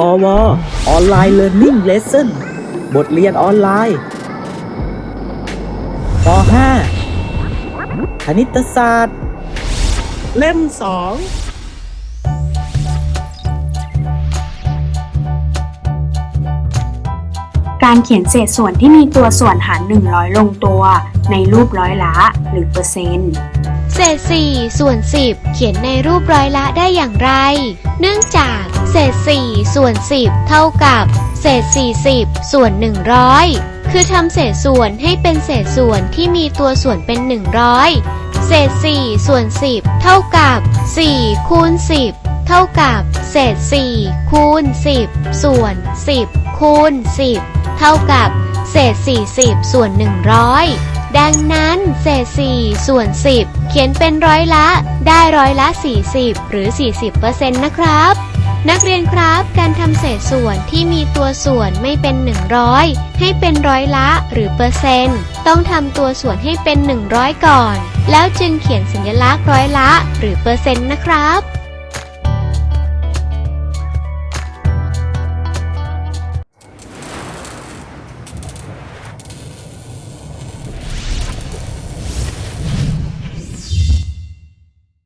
พอวออนไลน์เรียนนิ่งเลสเซ่นบทเรียนออนไลน์ป .5 คณิตศาสตร์ เล่มสองการเขียนเศษส่วนที่มีตัวส่วนหาร 100 ลงตัว ในรูปร้อยละหรือเปอร์เซ็นต์ เศษ4ส่วน 10 เขียนในรูปร้อยละได้อย่างไร เนื่องจากเศษ 4 ส่วน 10 เท่ากับ เศษ 40 ส่วน 100 คือทำเศษส่วนให้เป็นเศษส่วนที่มีตัวส่วนเป็น 100 เศษ 4 ส่วน 10 เท่ากับ 4 คูณ 10 เท่ากับ เศษ 4 คูณ 10 ส่วน 10 คูณ 10 เท่ากับ เศษ 40 ส่วน 100ดังนั้นเศษ4ส่วน 10 เขียนเป็นร้อยละ ได้ร้อยละ 40 หรือ 40%นะครับ นักเรียนครับการทำเศษส่วนที่มีตัวส่วนไม่เป็น 100 ให้เป็นร้อยละหรือเปอร์เซ็นต์ ต้องทำตัวส่วนให้เป็น 100 ก่อน แล้วจึงเขียนสัญลักษณ์ร้อยละหรือเปอร์เซ็นต์นะครับ